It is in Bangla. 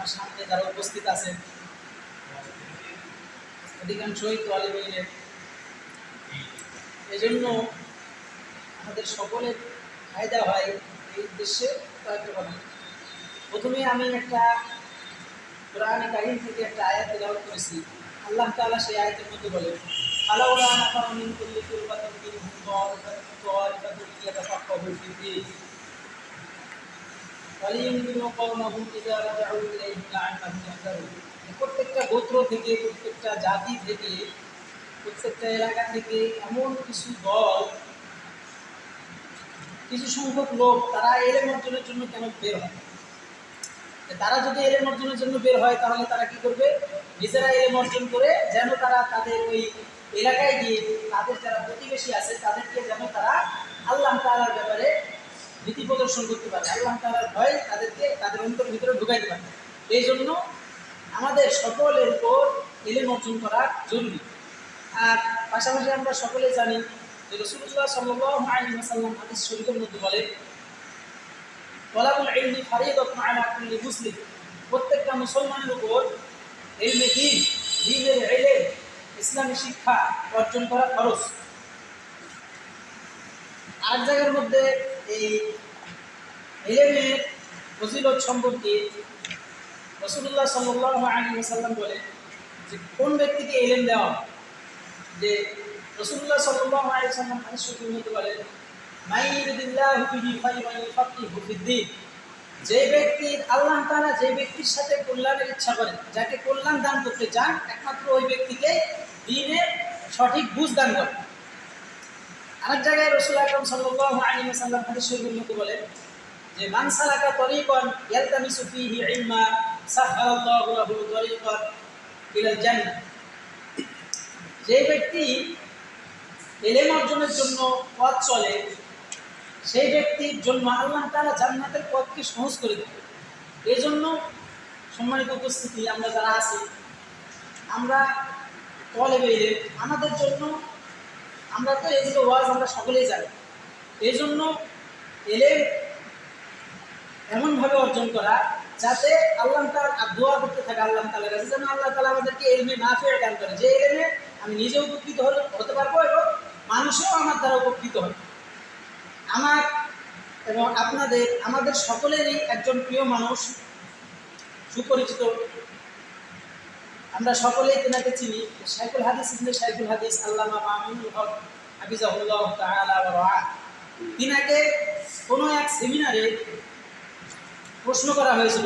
আমার সামনে যারা উপস্থিত আছেন, অধিকাংশই তোয়ালিমিনের এই জন্য আমাদের সকলের ফায়দা হয় এই উদ্দেশ্যে কয়েকটা কথা। প্রথমে আমি একটা কোরআন কাহিম থেকে একটা আয়াত তেলাওয়াত করেছি। আল্লাহ তাআলা সেই আয়াতের মধ্যে লিয়াতাফাক্কাহু ফিদ-দীন প্রত্যেকটা গোত্র থেকে, প্রত্যেকটা জাতি থেকে, প্রত্যেকটা এলাকা থেকে এমন কিছু দল, কিছু সংখ্যক লোক তারা এলেম অর্জনের জন্য কেন বের হয়? তারা যদি এলেম অর্জনের জন্য বের হয়, তাহলে তারা কি করবে? নিজেরা এলেম অর্জন করে যেন তারা তাদের ওই এলাকায় গিয়ে, তাদের যারা প্রতিবেশী আছে, তাদেরকে যেন তারা আল্লাহ তালার ব্যাপারে নীতি প্রদর্শন করতে পারে। আল্লাহ তালার ভয় তাদেরকে তাদের অন্তর ভিতরে ঢুকাইতে পারে। এই জন্য আমাদের সকলের উপর এলেম অর্জন করা জরুরি। আর পাশাপাশি আমরা সকলে জানি যে রসুল্লাহ সাল্লাম হাদিস শরীফের মধ্যে বলে তলাবুল ইলমি ফারিদাতুন আলা কুল্লি মুসলিম। প্রত্যেকটা মুসলমানের উপর ইলমে দিন, দিনের ইলম ইসলামী শিক্ষা অর্জন করা খরচ আর জায়গার মধ্যে এই ইলমের ফজিলত সম্পর্কে রসুল্লাহ সাল্লাহ আলী সাল্লাম বলে যে কোন ব্যক্তিকে এলেম দেওয়া যে রসুল্লাহ সাল্লাহ আলী সাল্লাম হাদিস ইউফাক্কিহু ফিদ্দীন যে ব্যক্তি, আল্লাহ তাআলা যে ব্যক্তির সাথে কল্যাণের ইচ্ছা করেন, যাকে কল্যাণ দান করতে চান, একমাত্র ওই ব্যক্তিকে দিনের সঠিক বুঝ দান করেন। আরেক জায়গায় রসুল আকরম সাল্লাল্লাহু আলাইহি ওয়াসাল্লাম হাদিস শরীফের মধ্যে বলেন যে, মান সালাকা তরিকান ইয়ালতামিসু ফীহি ইলমা সাহহালাল্লাহু লাহু তরিকান ইলাল জান্নাহ। যে ব্যক্তি এলেম অর্জনের জন্য পথ চলে, সেই ব্যক্তির জন্য আল্লাহ তারা জান্নাতের পথকে সহজ করে দেবে। এই জন্য সম্মানিত উপস্থিতি, আমরা যারা আছি, আমরা তলে বেরিয়ে আমাদের জন্য আমরা তো এগুলো ওয়াজ আমরা সকলেই জানি। এই জন্য এলেম এমনভাবে অর্জন করা যাতে আল্লাহ তার দোয়া করতে থাকে আল্লাহ তালার কাছে, যেন আল্লাহ তালা আমাদেরকে এলমে না ফেরে দান করে। যে এলমে আমি নিজে উপকৃত হতে পারব এবং মানুষও আমার দ্বারা উপকৃত হবে। আমার এবং আপনাদের, আমাদের সকলেরই একজন প্রিয় মানুষ, সুপরিচিত আমরা সকলেই তেনাকে চিনি। সাইকুল হাদিস ইবনে সাইকুল হাদিস, আল্লামা মামুনুল হক, হাফিজাহুল্লাহ তাআলা ওয়া তিনাকে কোনো এক সেমিনারে প্রশ্ন করা হয়েছিল।